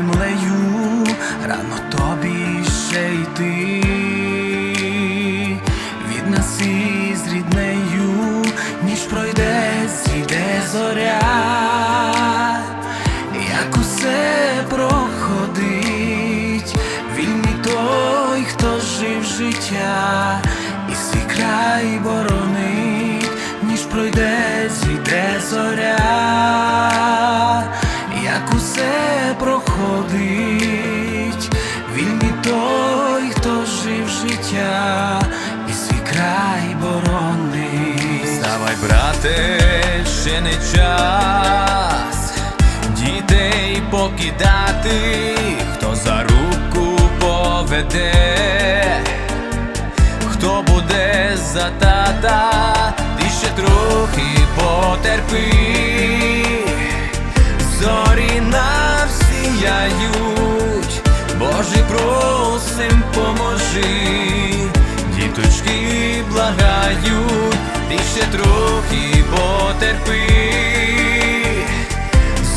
землею, рано тобі ще йти, від нас із ріднею, ніж пройде, зійде зоря, як усе проходить, вільний той, хто жив життя, і свій край боронить, ніж пройде, зійде зоря, як усе проходить, Вставай, брате, ще не час дітей покидати, хто за руку поведе, хто буде за тата, ти ще трохи потерпи, зорі нам сіяють, Боже, просим, поможи, діточки благають, ти ще трохи потерпи,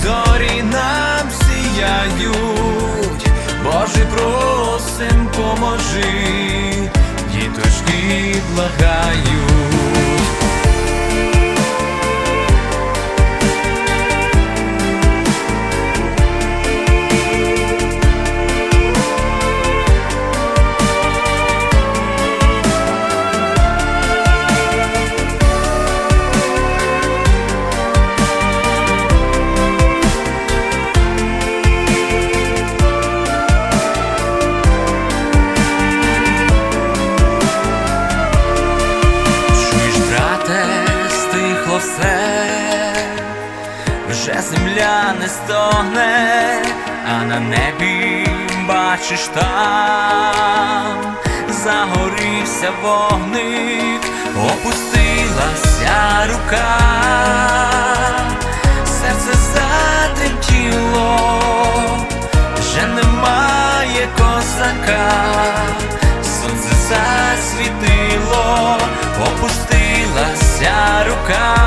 зорі нам сіяють, Боже, просим, поможи, діточки благають. Вже земля не стогне, а на небі бачиш там, загорівся вогник, опустилася рука, серце затремтіло, вже немає козака, сонце засвітило, опустилася рука,